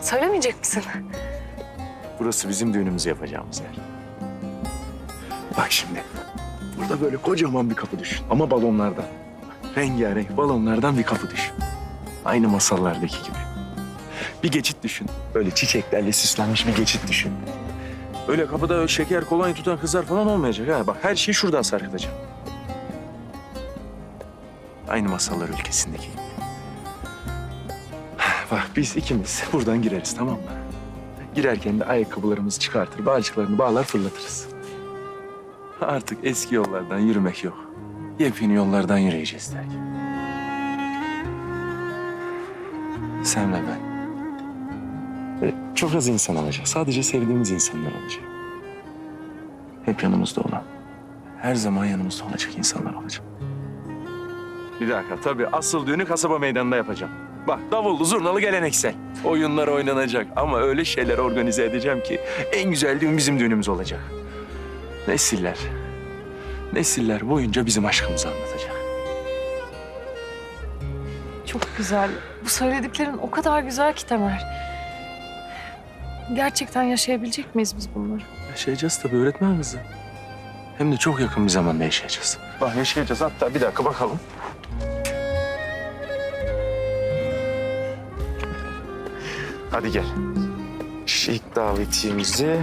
Söylemeyecek misin? Burası bizim düğünümüzü yapacağımız yer. Bak şimdi. Burada böyle kocaman bir kapı düşün. Ama balonlardan. Rengarenk balonlardan bir kapı düşün. Aynı masallardaki gibi. Bir geçit düşün. Böyle çiçeklerle süslenmiş bir geçit düşün. Öyle kapıda şeker kolonya tutan kızlar falan olmayacak ha. Bak her şeyi şuradan sarkıtacağım. Aynı masallar ülkesindeki gibi. Bak biz ikimiz buradan gireriz tamam mı? Girerken de ayakkabılarımızı çıkartır, bağcıklarını bağlar fırlatırız. Artık eski yollardan yürümek yok. Yepyeni yollardan yürüyeceğiz der. Sen ve ben. Çok az insan olacak. Sadece sevdiğimiz insanlar olacak. Hep yanımızda olan, her zaman yanımızda olacak insanlar olacak. Bir dakika tabii asıl düğünü kasaba meydanında yapacağım. Bak davullu zurnalı geleneksel. Oyunlar oynanacak ama öyle şeyler organize edeceğim ki en güzel düğün bizim düğünümüz olacak. Nesiller, nesiller boyunca bizim aşkımızı anlatacak. Çok güzel. Bu söylediklerin o kadar güzel ki Temel. Gerçekten yaşayabilecek miyiz biz bunları? Yaşayacağız tabii öğretmen kızı. Hem de çok yakın bir zamanda yaşayacağız. Bak yaşayacağız hatta bir dakika bakalım. Hadi gel. Şu ilk davetiyemizi...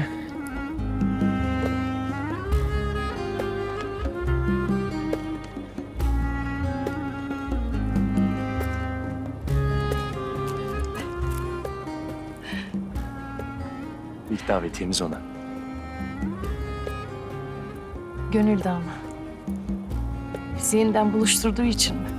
İlk davetiyemiz ona. Gönülde ama. Bizi buluşturduğu için mi?